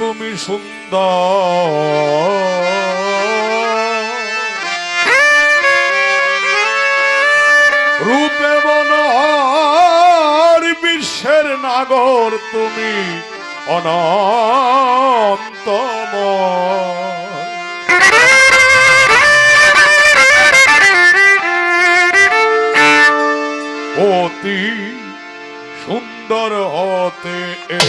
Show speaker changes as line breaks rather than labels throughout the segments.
তুমি সুন্দর। রূপে মনোহর বিশ্বের নাগর তুমি অনন্তময়। অতি সুন্দর হতে এ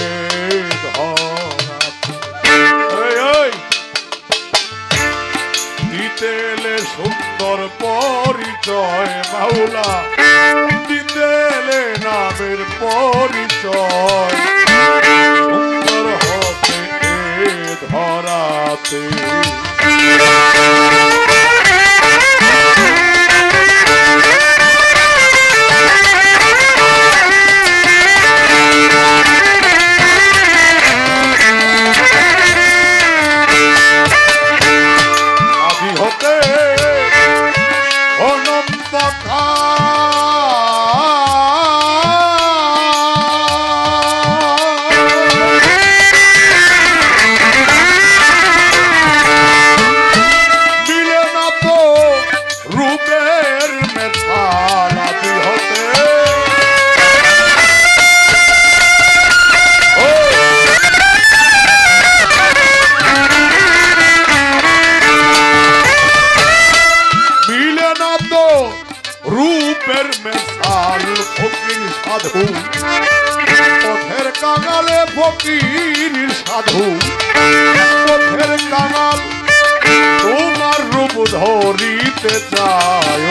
পরিচয় মাওলা। দিতেলে নামের পরিচয়। ধরাতে। রূপের মেশাল ফকির সাধু। পথের কাঙালে ফকির সাধু। পথের কাঙাল তোমার রূপ ধরিতে চায়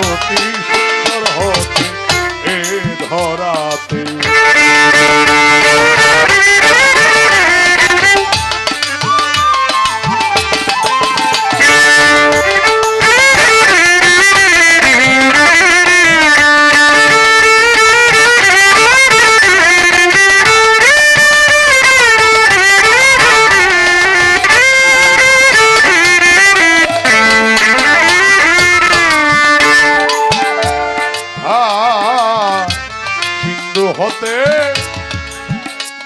হতে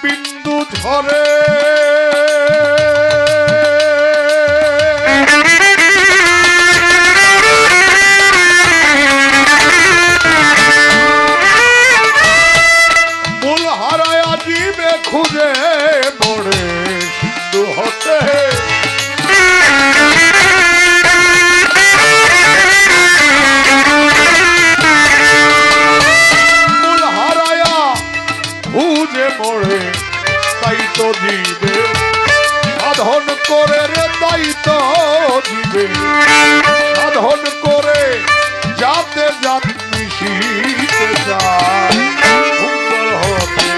বিন্দু জীবে খুঁজে সিন্ধু হতে। তো দিবে সাধন করে রে, তাই তো দিবে সাধন করে যাতে যাতে মিশিতে যায় উপর হতে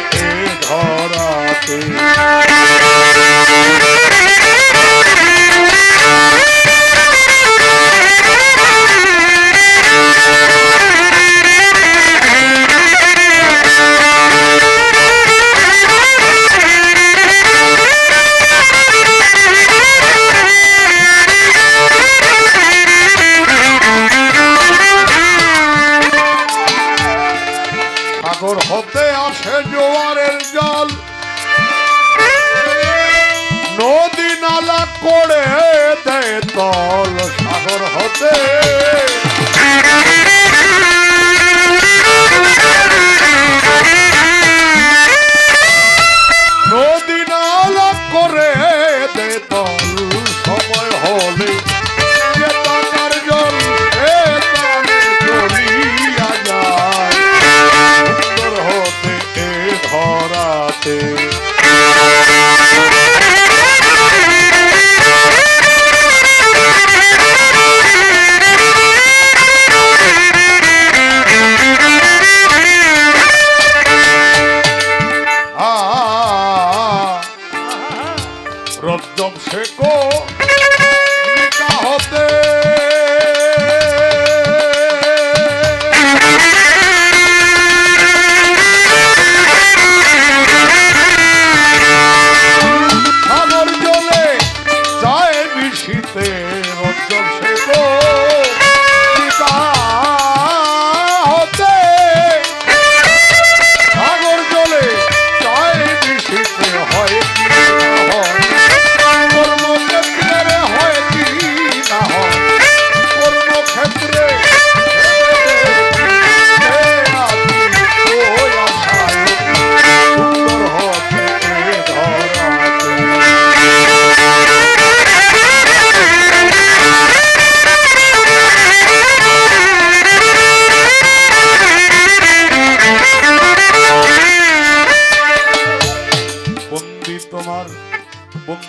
ধরাতে। তল সাগর হতে।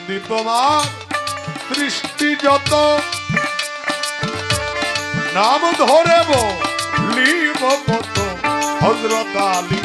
বন্দি তোমার সৃষ্টি যত। নাম ধরে বলিব কত হজরত আলী।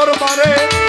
দরবারে